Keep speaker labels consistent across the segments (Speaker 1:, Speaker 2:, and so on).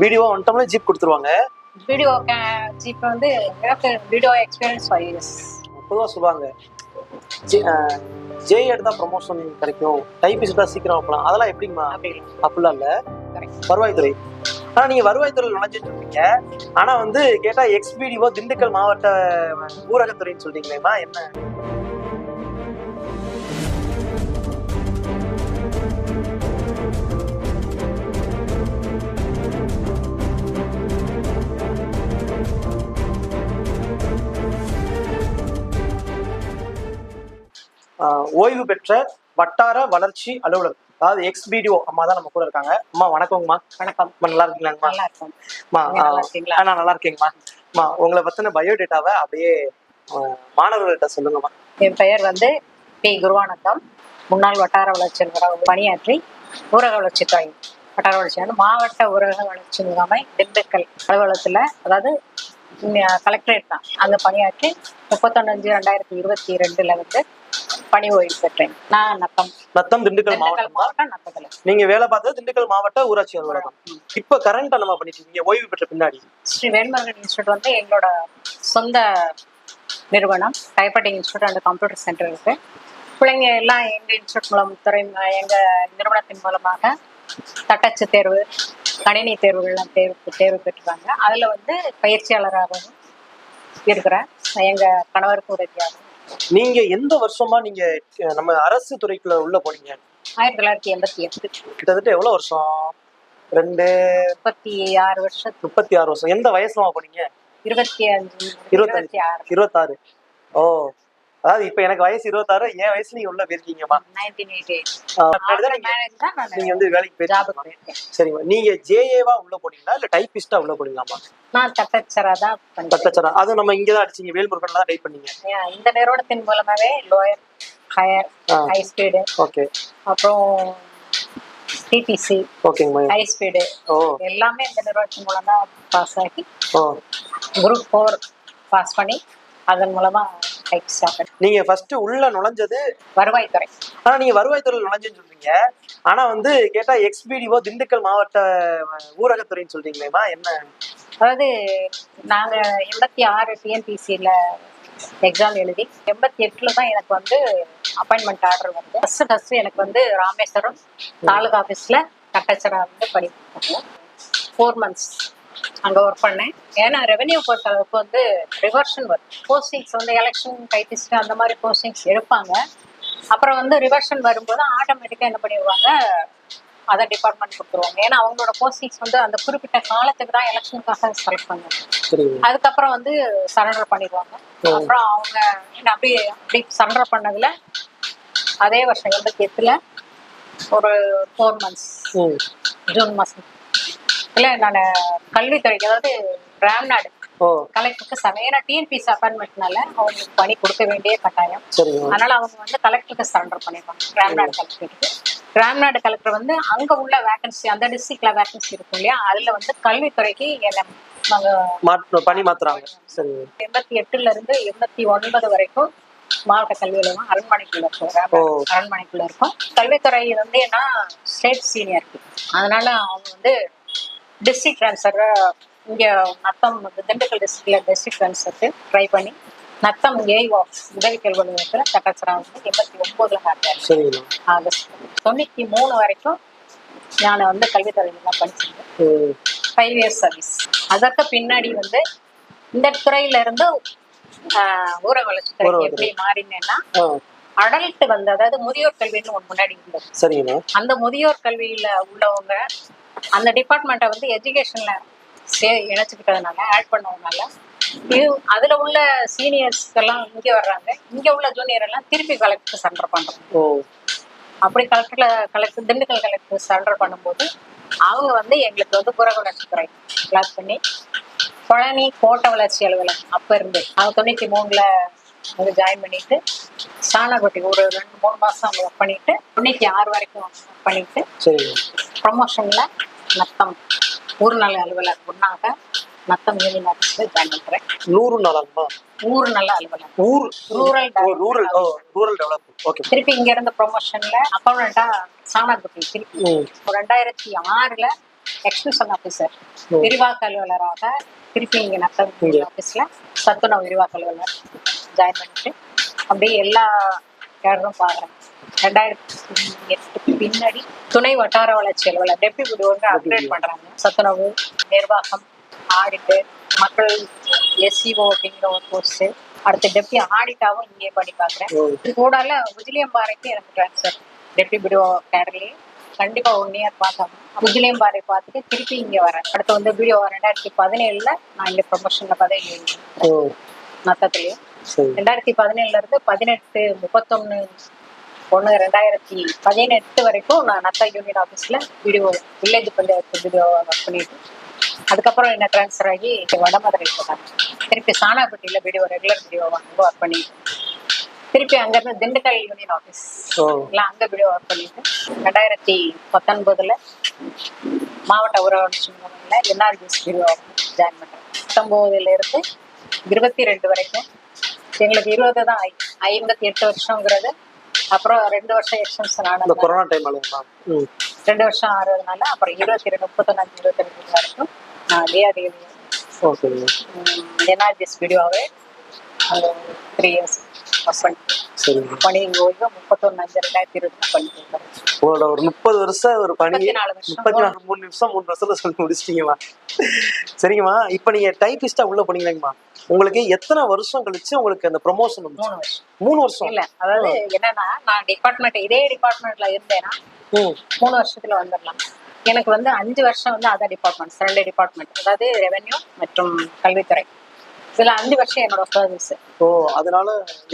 Speaker 1: Video வந்துட்டோம்னா jeep கொடுத்துருவாங்க.
Speaker 2: VDO jeep வந்து வீடியோ எக்ஸ்பீரியன்ஸ் ஃபைவ் இயர்ஸ்
Speaker 1: பொதுவாக சொல்லுவாங்க. ஜே எடுத்தா ப்ரமோஷன் கிடைக்கும். டைபிஸ்ட் தான் சீக்கிரம் வைக்கலாம் அதெல்லாம் எப்படிங்கம்மா. அப்படிலாம் இல்ல. வருவாய்த்துறை. ஆனா நீங்க வருவாய்த்துறையில் நுழைஞ்சிட்டு இருக்கீங்க. ஆனா வந்து கேட்டா எக்ஸ்பிடிஓ திண்டுக்கல் மாவட்ட ஊரகத்துறைன்னு சொல்றீங்களேம்மா என்ன? ஓய்வு பெற்ற வட்டார வளர்ச்சி அலுவலர் அதாவது எக்ஸ்பிடிஓ அம்மா தான் நம்ம கூட இருக்காங்க. அம்மா வணக்கங்கம்மா.
Speaker 2: வணக்கம்.
Speaker 1: நல்லா இருக்கீங்களாங்கம்மா?
Speaker 2: நல்லா இருக்கீங்களா?
Speaker 1: நான் நல்லா இருக்கேங்கம்மா. அம்மா உங்களை பத்தின பயோடேட்டாவை அப்படியே மாணவர்கள்ட்ட சொல்லுங்கம்மா.
Speaker 2: என் பெயர் வந்து பி. குருவானந்தம். முன்னாள் வட்டார வளர்ச்சி பணியாற்றி ஊரக வளர்ச்சித்துறை வட்டார வளர்ச்சி வந்து மாவட்ட ஊரக வளர்ச்சி முகாமை திண்டுக்கல் அலுவலகத்தில் அதாவது கலெக்டரேட் தான். அங்கே பணியாற்றி முப்பத்தொன்னஞ்சு ரெண்டாயிரத்தி இருபத்தி ரெண்டுல வந்து பணி ஓய்வு பெற்றேன். நான் நத்தம்.
Speaker 1: நத்தம் திண்டுக்கல் மாவட்டம்
Speaker 2: நத்தத்தில்.
Speaker 1: நீங்க வேலை பார்த்தது திண்டுக்கல் மாவட்ட ஊராட்சி அலுவலகம் இப்ப கரண்ட் நம்ம பண்ணிட்டு இருக்கீங்க. ஓய்வு பெற்ற பின்னாடி.
Speaker 2: ஸ்ரீ வேல்முருகன் இன்ஸ்டியூட் வந்து எங்களோட சொந்த நிறுவனம். Typewriting institute and computer centre இருக்கு. பிள்ளைங்க எல்லாம் எங்க இன்ஸ்டியூட் மூலம் துறை எங்க நிறுவனத்தின் மூலமாக தட்டச்சு தேர்வு கணினி தேர்வுகள்லாம் தேர்வு தேர்வு பெற்றுறாங்க அதுல வந்து பயிற்சியாளராகவும் இருக்கிறேன். எங்க கணவருக்கு உதவியாகும்
Speaker 1: நீங்க எந்த வருஷமா நீங்க நம்ம அரசு துறைக்குள்ள உள்ள போனீங்க
Speaker 2: ஆயிரத்தி தொள்ளாயிரத்தி எண்பத்தி எட்டு.
Speaker 1: கிட்டத்தட்ட எவ்வளவு வருஷம்? ரெண்டு
Speaker 2: முப்பத்தி ஆறு வருஷத்து
Speaker 1: முப்பத்தி ஆறு வருஷம். எந்த வயசுலமா போனீங்க?
Speaker 2: இருபத்தி அஞ்சு. இருபத்தி ஆறு.
Speaker 1: இருபத்தாறு. ஓ. அதாவது இப்ப எனக்கு வயசு இருபத்தாறு என் வயசு நீங்க உள்ள போயிருக்கீங்கம்மா. நீங்க
Speaker 2: தான்
Speaker 1: வந்து வேலைக்கு போயிருக்கீங்க சரிம்மா. நீங்க ஜேஏவா உள்ள போனீங்களா? இல்ல டைபிஸ்டா உள்ள போனீங்களாமா
Speaker 2: நான் தட்டச்சரா தான்
Speaker 1: தட்டச்சரா. அது நம்ம இங்கதான் அடிச்சீங்க வேல்முருகன்ல தான் டைப் பண்ணீங்க.
Speaker 2: இந்த நிறுவனத்தின் மூலமாவே lower higher. High speed
Speaker 1: okay.
Speaker 2: அப்புறம் டிடிசி
Speaker 1: ஓகேங்கம்மா.
Speaker 2: ஹை ஸ்பீடு
Speaker 1: ஓ.
Speaker 2: எல்லாமே இந்த நிறுவனத்தின் மூலம் தான் பாஸ் ஆகி
Speaker 1: ஓ.
Speaker 2: குரூப் ஃபோர் பாஸ் பண்ணி அதன் மூலமா டைப் ஸ்டார்ட்
Speaker 1: நீங்க ஃபர்ஸ்ட் உள்ள நுழைஞ்சது
Speaker 2: வருவாய்த்துறை.
Speaker 1: ஆனா நீங்க வருவாய்த்துறையில் நுழைஞ்சுன்னு சொல்றீங்க. ஆனா வந்து கேட்டா எக்ஸ்பிடிஓ திண்டுக்கல் மாவட்ட ஊரகத்துறைன்னு சொல்றீங்களேம்மா என்ன?
Speaker 2: அதாவது நாங்க எண்பத்தி ஆறு டிஎன்பிசியில் எக்ஸாம் எழுதி எண்பத்தி எட்டுல தான் எனக்கு வந்து அப்பாயின்மெண்ட் ஆர்டர் வந்து ஃபர்ஸ்ட் ஃபர்ஸ்ட் எனக்கு வந்து ராமேஸ்வரம் தாலுகா ஆஃபீஸில் கட்டச்சரா வந்து படிப்பாங்க ஃபோர் மந்த்ஸ் அங்கே ஒர்க் பண்ணேன். ஏன்னா ரெவென்யூ பொறுத்த அளவுக்கு வந்து ரிவர்ஷன் வரும் போஸ்டிங்ஸ் வந்து எலெக்ஷன் கைட்டிஸ்ட் அந்த மாதிரி போஸ்டிங்ஸ் எடுப்பாங்க. அப்புறம் வந்து ரிவர்ஷன் வரும்போது ஆட்டோமேட்டிக்காக என்ன பண்ணிடுவாங்க? அதை டிபார்ட்மெண்ட் கொடுத்துருவாங்க. ஏன்னா அவங்களோட போஸ்டிங்ஸ் வந்து அந்த குறிப்பிட்ட காலத்துக்கு தான் எலெக்ஷனுக்காக செலக்ட் பண்ணுவாங்க அதுக்கப்புறம் வந்து சரண்டர் பண்ணிடுவாங்க. அப்புறம் அவங்க என்ன அப்படி அப்படி சரண்டர் பண்ணதுல அதே வருஷம் எண்பத்தி எட்டுல ஒரு ஃபோர் மந்த்ஸ் ஜூன் மாசம். இல்ல நான் கல்வித்துறைக்கு அதாவது ராம்நாடு
Speaker 1: ஓ.
Speaker 2: கலெக்டருக்கு சமயம் ஏன்னா டிஎன்பிசி அப்பாயின்மெண்ட்னால அவங்களுக்கு பணி கொடுக்க வேண்டிய கட்டாயம். அதனால அவங்க வந்து கலெக்டருக்கு சரண்டர் பண்ணிடுவாங்க ராம்நாடு கலெக்டருக்கு. ராம்நாடு கலெக்டர் வந்து அங்க உள்ள வேகன்சி அந்த டிஸ்ட்ரிக்ட்ல வேகன்சி இருக்கும் இல்லையா? அதுல வந்து கல்வித்துறைக்கு என்ன
Speaker 1: பணி மாத்துறாங்க.
Speaker 2: எண்பத்தி எட்டுல இருந்து எண்பத்தி ஒன்பது வரைக்கும் மாவட்ட கல்வி நிலையம் அரண்மனைக்குள்ள இருக்கும். அரண்மனைக்குள்ள இருக்கும். கல்வித்துறை வந்து என்ன ஸ்டேட் சீனியர் அதனால அவங்க வந்து டிஸ்ட்ரிக்ட் ட்ரான்ஸ்ஃபர் இங்க நத்தம் திண்டுக்கல் டிஸ்ட்ரிக்ட்ல டிஸ்ட்ரிக்ட் ட்ரான்ஸ்ஃபருக்கு ட்ரை பண்ணி நத்தம் ஏஓ உதவி கல்வி நிலையத்தில் தட்டச்சரா வந்து எண்பத்தி ஒன்பதுல
Speaker 1: சரிங்கண்ணா.
Speaker 2: ஆகஸ்ட் தொண்ணூத்தி மூணு வரைக்கும் நான் வந்து கல்வித்துறையில தான் படிச்சிருக்கேன். ஃபைவ் இயர்ஸ் சர்வீஸ் அதற்கு பின்னாடி வந்து இந்த துறையில இருந்து ஆஹ், ஊரக வளர்ச்சி
Speaker 1: ஊரக
Speaker 2: எப்படி மாறினேன்னா அடல்ட் வந்து அதாவது முதியோர் கல்வின்னு ஒரு முன்னாடி இருந்தது. அந்த முதியோர் கல்வியில உள்ளவங்க அந்த டிபார்ட்மெண்ட்டை வந்து எஜுகேஷன்ல சே இணைச்சுக்கிட்டதுனால ஆட் பண்ணதுனால இது அதுல உள்ள சீனியர்ஸ் எல்லாம் இங்க வர்றாங்க. இங்க உள்ள ஜூனியர் எல்லாம் திருப்பி கலெக்டர் சரண்டர் பண்றாங்க
Speaker 1: ஓ.
Speaker 2: அப்படி கலெக்டர்ல கலெக்டர் திண்டுக்கல் கலெக்டர் சரண்டர் பண்ணும்போது அவங்க வந்து எங்களுக்கு வந்து புற வளர்ச்சித்துறை கிளாஸ் பண்ணி பழனி கோட்ட வளர்ச்சி அலுவலகம் அப்ப இருந்து அவங்க தொண்ணூத்தி மூணுல வந்து ஜாயின் பண்ணிட்டு சாணாகுட்டி ஒரு ரெண்டு மூணு மாசம் அங்க ஒர்க் பண்ணிட்டு தொண்ணூத்தி ஆறு வரைக்கும் work பண்ணிட்டு ப்ரமோஷன்ல நத்தம். ஊர் நல அலுவலர் ஒன்னாக நத்தம் யூனியன் ஆஃபீஸ்ல ஜாயின் பண்றேன்.
Speaker 1: நூறு நாளாங்கம்மா
Speaker 2: ஊர் நல அலுவலர்.
Speaker 1: ஊர்
Speaker 2: rural
Speaker 1: rural rural development okay
Speaker 2: திருப்பி இங்க இருந்த ப்ரொமோஷன்ல அக்கௌண்டா சாணாகுட்டி திருப்பி. ரெண்டாயிரத்தி ஆறுல எக்ஸ்பிரஷன் ஆஃபீஸர். விரிவாக்க அலுவலராக திருப்பி இங்க நத்தம். ஆஃபீஸ்ல சத்துணவு விரிவாக்க அலுவலர் ஜாயின் பண்ணிட்டு அப்படியே எல்லா கேடரும் பாக்குறேன் ரெண்டாயிரத்தி எட்டுக்கு பின்னாடி துணை வட்டார வளர்ச்சி அலுவலர் டெப்டி வந்து அப்கிரேட் பண்றாங்க. சத்துணவு நிர்வாகம் ஆடிட்டு மக்கள் எஸ்சிஓ அப்படிங்கிற ஒரு போஸ்ட் அடுத்து டெப்டி ஆடிட்டாவும் இங்கே பண்ணி பார்க்குறேன்
Speaker 1: ஓ.
Speaker 2: இது கூடால உஜிலியம்பாறைக்கு எனக்கு ட்ரான்ஸ்ஃபர் டெப்டி பிடிஓ கேடர்லயே கண்டிப்பா ஒன் இயர் பார்த்தோம் உஜிலியம்பாறை பார்த்துட்டு திருப்பி இங்க வரேன். அடுத்து வந்து பிடிஓ ரெண்டாயிரத்தி பதினேழுல நான் இங்க ப்ரொமோஷன்ல பதவி
Speaker 1: சரி.
Speaker 2: ரெண்டாயிரத்தி பதினேழுல இருந்து பதினெட்டு முப்பத்தொன்னு ஒன்று ரெண்டாயிரத்தி பதினெட்டு வரைக்கும் நான் நத்தா யூனியன் ஆஃபீஸில் VDO village panchayat VDO work பண்ணிட்டு அதுக்கப்புறம் என்ன ட்ரான்ஸ்ஃபர் ஆகி வடமதுரை போட்டாங்க திருப்பி சாணாப்பட்டியில் வீடியோ ரெகுலர் வீடியோ வந்து ஒர்க் பண்ணிட்டு திருப்பி அங்கேருந்து திண்டுக்கல் யூனியன் ஆஃபீஸ் எல்லாம் அங்கே வீடியோ ஒர்க் பண்ணிட்டு ரெண்டாயிரத்தி பத்தொன்பதுல மாவட்ட முகமையில் என்ஆர்ஜிஎஸ் வீடியோ ஜாயின் பண்ணுறேன் பத்தொம்போதுல இருந்து இருபத்தி ரெண்டு வரைக்கும். எங்களுக்கு இருபது தான் ஐம்பத்தி எட்டு வருஷங்கிறது அப்புறம் ரெண்டு வருஷம் எக்ஸ்டென்ஷன்
Speaker 1: இந்த
Speaker 2: ஆனது
Speaker 1: கொரோனா டைம்
Speaker 2: ரெண்டு வருஷம் ஆறதுனால அப்புறம் இருபத்தி ரெண்டு முப்பத்தொன்னாஞ்சு இருபத்தி ரெண்டு வரைக்கும் நான் டிஆர்டி
Speaker 1: ஓ சரிங்க.
Speaker 2: என்ஆர்ஜிஎஸ் வீடியோவே த்ரீ இயர்ஸ் ஒர்க் பண்ணிட்டு
Speaker 1: சரிங்க
Speaker 2: பணி ஓய்வு முப்பத்தொன்னு அஞ்சு ரெண்டாயிரத்தி இருபத்தி பண்ணிட்டு இருக்கேன்
Speaker 1: உங்களோட ஒரு முப்பது வருஷம் ஒரு பணி
Speaker 2: முப்பத்தி நாலு
Speaker 1: மூணு நிமிஷம் மூணு வருஷத்துல சொல்லி முடிச்சிட்டீங்களா? சரிங்கம்மா இப்போ நீங்க டைபிஸ்டா உள்ள போனீங்களேங்கம்மா? உங்களுக்கு எத்தனை வருஷம் கழிச்சு உங்களுக்கு அந்த ப்ரொமோஷன்
Speaker 2: மூணு வருஷம்.
Speaker 1: மூணு வருஷம்?
Speaker 2: இல்ல அதாவது என்னன்னா நான் டிபார்ட்மெண்ட் இதே டிபார்ட்மெண்ட்ல இருந்தேன்னா மூணு வருஷத்துல வந்துடலாம் எனக்கு வந்து அஞ்சு வருஷம் வந்து அதர் டிபார்ட்மெண்ட் ரெண்டு டிபார்ட்மெண்ட் அதாவது ரெவென்யூ மற்றும் கல்வித்துறை. இதுல அஞ்சு வருஷம் என்னோட சர்வீஸ்
Speaker 1: ஓ அதனால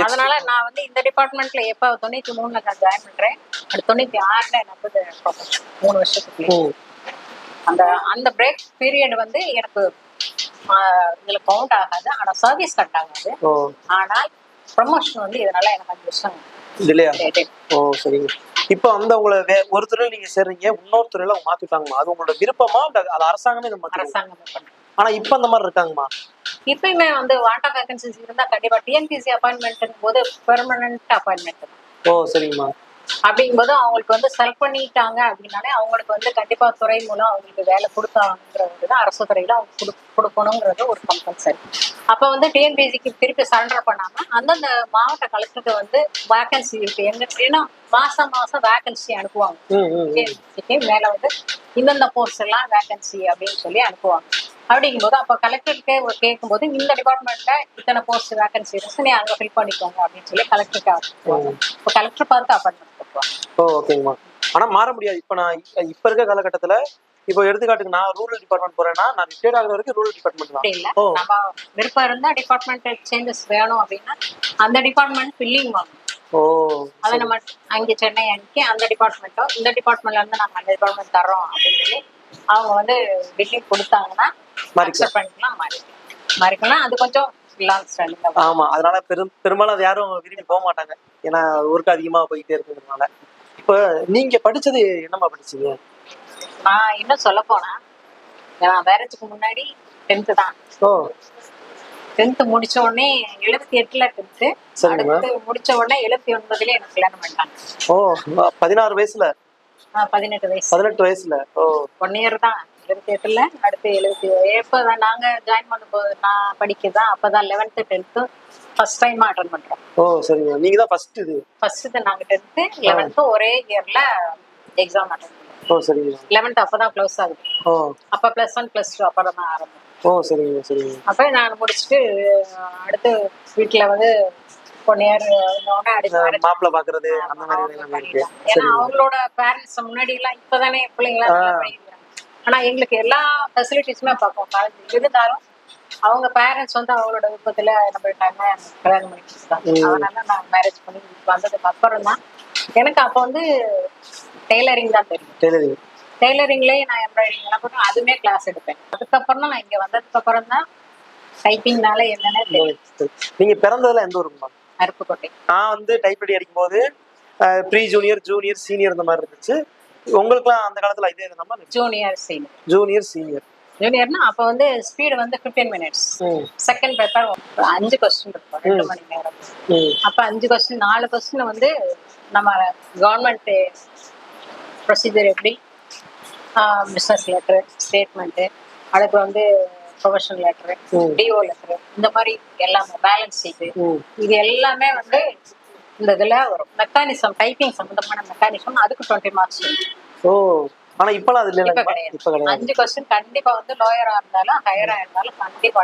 Speaker 2: அதனால நான் வந்து இந்த டிபார்ட்மெண்ட்ல எப்ப தொண்ணூத்தி மூணுல நான் ஜாயின் பண்றேன் அடுத்து தொண்ணூத்தி ஆறுல எனக்கு வந்து. மூணு வருஷத்துக்கு அந்த அந்த பிரேக் பீரியட் வந்து எனக்கு இதுல கவுண்ட் ஆகாது ஆனா சர்வீஸ் கட் ஆகாது. ஆனால் ப்ரொமோஷன் வந்து இதனால எனக்கு அஞ்சு வருஷம் கிடையாது.
Speaker 1: ஓ சரிங்க. இப்போ அந்த உங்களை ஒரு துறையில நீங்க சேர்றீங்க இன்னொரு துறையில அவங்க மாத்திட்டாங்கம்மா அது உங்களோட விருப்பமா அது அரசாங்கமே மாத்தி
Speaker 2: அரசாங்கமே பண்ணு.
Speaker 1: ஆனா இப்போ அந்த மாதிரி இருக்காங்கம்மா.
Speaker 2: இப்பயுமே வந்து வாட்டர் வேகன்சிஸ் இருந்தா கண்டிப்பா டிஎன்பிசி அப்பாயின்மெண்ட் போது பெர்மனன்ட் அப்பாயின்மெண்ட்
Speaker 1: ஓ சரிங்கம்மா.
Speaker 2: அப்படிங்கும்போது அவங்களுக்கு வந்து செலக்ட் பண்ணிட்டாங்க அப்படின்னாலே அவங்களுக்கு வந்து கண்டிப்பா துறை மூலம் அவங்களுக்கு வேலை கொடுத்தாங்கிறது அரசு துறையில அவங்க கொடு கொடுக்கணுங்கிறது ஒரு கம்பல்சரி அப்ப வந்து டிஎன்பிசிக்கு திருப்பி சரண்டர் பண்ணாம அந்தந்த மாவட்ட கலெக்டருக்கு வந்து வேகன்சி இருக்கு. எங்க ஏன்னா மாசம் மாசம் வேகன்சி அனுப்புவாங்க. மேல வந்து இந்தந்த போஸ்ட் எல்லாம் வேகன்சி அப்படின்னு சொல்லி அனுப்புவாங்க. அப்படிங்கும்போது அப்ப கலெக்டருக்கு கேட்கும்போது இந்த டிபார்ட்மெண்ட்ல இத்தனை போஸ்ட் வேகன்சி இருக்கு நீ அங்க ஃபில் பண்ணிக்கோங்க அப்படின்னு சொல்லி கலெக்டருக்கு அனுப்புவாங்க. இப்போ கலெக்டர் பார்த்து அப்பாயின்மெண்ட் கொடுப்பாங்க
Speaker 1: ஓ ஓகேங்கம்மா. ஆனா மாற முடியாது. இப்போ நான் இப்ப- இருக்க காலகட்டத்துல இப்போ எடுத்துக்காட்டுக்கு நான் ரூரல் டிபார்ட்மெண்ட் போறேன்னா நான் ரிட்டையர்ட் ஆகுற வரைக்கும் ரூரல் டிபார்ட்மெண்ட் தான்.
Speaker 2: இல்ல. நம்ம விருப்பம் இருந்தா டிபார்ட்மெண்ட் சேஞ்சஸ் வேணும் அப்படின்னா அந்த டிபார்ட்மெண்ட் ஃபில்லிங் வாங்கணும்
Speaker 1: ஓ
Speaker 2: அதை நம்ம அங்கே சென்னை அன்னைக்கு அந்த டிபார்ட்மெண்ட்டோ இந்த டிபார்ட்மெண்ட்ல இருந்து நாங்க அந்த டிபார்ட்மெண்ட் தர்றோம் அப்படின்னு சொல்லி அவங்க வந்து பில்லிங் கொடுத்தாங்கன்னா பண்ணிக்கலாம் மாறிக்கலாம். மாறிக்கலாம் அது கொஞ்சம்
Speaker 1: ஆமா அதனால பெரும் பெரும்பாலும் அது யாரும் விரும்பி போக மாட்டாங்க. ஏன்னா ஊருக்கு அதிகமா போயிட்டே இருக்குங்கிறதுனால இப்போ நீங்க படிச்சது என்னம்மா படிச்சீங்க?
Speaker 2: நான் இன்னும் சொல்ல போனா நான் மேரேஜுக்கு முன்னாடி டென்த்து தான்.
Speaker 1: ஓ.
Speaker 2: டென்த்து முடிச்ச உடனே எழுபத்தி எட்டுல டென்த்து. அடுத்து முடிச்ச உடனே எழுபத்தி ஒன்பதுல எனக்கு கல்யாணம் பண்ணிட்டாங்க.
Speaker 1: ஓ பதினாறு வயசுல.
Speaker 2: பதினெட்டு வயசு.
Speaker 1: பதினெட்டு வயசுல? ஓ.
Speaker 2: ஒன் இயர் தான். எழுபத்தி எட்டுல அடுத்து எழுபத்தி எப்போதான் நாங்க ஜாயின் பண்ணும்போது நான் படிக்கதான் அப்பதான் eleventh tenth first time attend பண்றோம்.
Speaker 1: ஓ சரிங்க நீங்க தான் ஃபர்ஸ்ட் இது?
Speaker 2: ஃபர்ஸ்ட் நாங்க டென்த்து லெவன்த்து ஒரே இயர்ல எக்ஸாம் அட்டன்
Speaker 1: ஓ சரிங்க
Speaker 2: லெவன்த் அப்பதான் க்ளோஸ் ஆகுது.
Speaker 1: ஓ.
Speaker 2: அப்ப பிளஸ் ஒன் பிளஸ் டூ அப்புறம் தான் ஆரம்பம்
Speaker 1: ஓ சரிங்க சரிங்க
Speaker 2: அப்ப நான் முடிச்சுட்டு அடுத்து வீட்டுல வந்து marriage
Speaker 1: மாப்பிள்ள பாக்குறது அந்த மாதிரி.
Speaker 2: ஏன்னா அவங்களோட பேரண்ட்ஸ் முன்னாடி எல்லாம் இப்பதானே பிள்ளைங்களா ஆனா எங்களுக்கு எல்லா ஃபெசிலிட்டிஸுமே பார்ப்போம். காலேஜ் இருந்தாலும் அவங்க பேரண்ட்ஸ் வந்து அவங்களோட விருப்பத்துல நம்ம டைம் கல்யாணம் பண்ணி அதனால நான் மேரேஜ் பண்ணி வந்ததுக்கு அப்புறம் தான் எனக்கு அப்போ வந்து டெய்லரிங் தான் தெரியும்.
Speaker 1: டெய்லரிங்
Speaker 2: டெய்லரிங்லயே நான் எம்ப்ராய்டிங் எல்லாம் போட்டு அதுவுமே கிளாஸ் எடுப்பேன். அதுக்கப்புறம் தான் நான் இங்க வந்ததுக்கு அப்புறம் தான் டைப்பிங்னால என்னன்னு தெரியும்.
Speaker 1: நீங்க பிறந்ததுல எந்த ஊருங்கம்மா
Speaker 2: அருப்புக்கோட்டை.
Speaker 1: நான் வந்து டைப்ரைட் அடிக்கும் போது ப்ரீ ஜூனியர் ஜூனியர் சீனியர் இந்த மாதிரி இருந்துச்சு. உங்களுக்குலாம் அந்த காலத்துல இதே இருந்தமா
Speaker 2: ஜூனியர் சீனியர்
Speaker 1: ஜூனியர் சீனியர்
Speaker 2: ஜூனியர்னா அப்போ வந்து ஸ்பீடு வந்து ஃபிஃப்டீன் மினிட்ஸ் செகண்ட் பேப்பர் அஞ்சு கொஸ்டின் இருக்கும் ரெண்டு மணி நேரம். அப்போ அஞ்சு கொஸ்டின் நாலு கொஸ்டின் வந்து நம்ம கவர்மெண்ட் ப்ரொசீஜர் எப்படி பிஸ்னஸ் லெட்ரு ஸ்டேட்மெண்ட்டு அடுத்து வந்து ப்ரொஃபஷனல் லெட்ரு
Speaker 1: ம்.
Speaker 2: டிஓ லெட்ரு இந்த மாதிரி எல்லாமே பேலன்ஸ் ஷீட்டு இது எல்லாமே வந்து இந்த இதில் வரும். மெக்கானிசம் டைப்பிங் சம்மந்தமான மெக்கானிசம் அதுக்கு டுவெண்ட்டி மார்க்ஸ்
Speaker 1: ஓ. ஆனா இப்பெல்லாம் அது இல்லைங்களா
Speaker 2: கிடையாது. அஞ்சு கொஸ்டின் கண்டிப்பா வந்து லோயரா இருந்தாலும் ஹையரா இருந்தாலும் கண்டிப்பா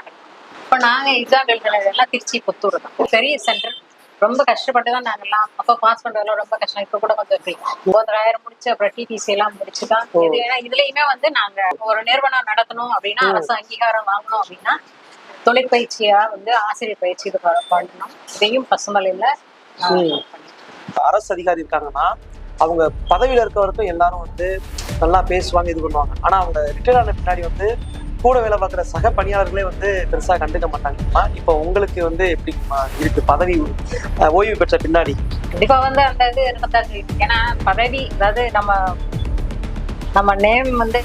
Speaker 2: இப்போ நாங்க எக்ஸாம் எழுதுனது எல்லாம் திருச்சி புத்தூர் தான். பெரிய சென்டர் ரொம்ப கஷ்டப்பட்டு தான் நாங்கெல்லாம் அப்போ பாஸ் பண்றதுல ரொம்ப கஷ்டம். இப்போ கூட கொஞ்சம் ஃப்ரீ ஒன்பதாயிரம் முடிச்சு அப்புறம் டிடிசி எல்லாம் முடிச்சு தான் இது. ஏன்னா இதுலயுமே வந்து நாங்க ஒரு நிறுவனம் நடத்தணும் அப்படின்னா அரசு அங்கீகாரம் வாங்கணும் அப்படின்னா தொழிற்பயிற்சியா வந்து ஆசிரியர் பயிற்சி இது பண்ணணும். இதையும் பசுமலையில.
Speaker 1: அரசு அதிகாரி இருக்காங்கன்னா அவங்க பதவியில இருக்க வரைக்கும் எல்லாரும் வந்து நல்லா பேசுவாங்க இது பண்ணுவாங்க. ஆனா அவங்க ரிட்டையர் ஆன பின்னாடி வந்து கூட வேலை பார்க்குற சக பணியாளர்களே வந்து பெருசா கண்டுக்க மாட்டாங்கம்மா இப்போ உங்களுக்கு வந்து எப்படிமா இருக்கு? பதவி அஹ், ஓய்வு பெற்ற பின்னாடி.
Speaker 2: கண்டிப்பாக வந்து அந்த இது இருக்கத்தான் ஏன்னா பதவி அதாவது நம்ம நம்ம நேம் வந்து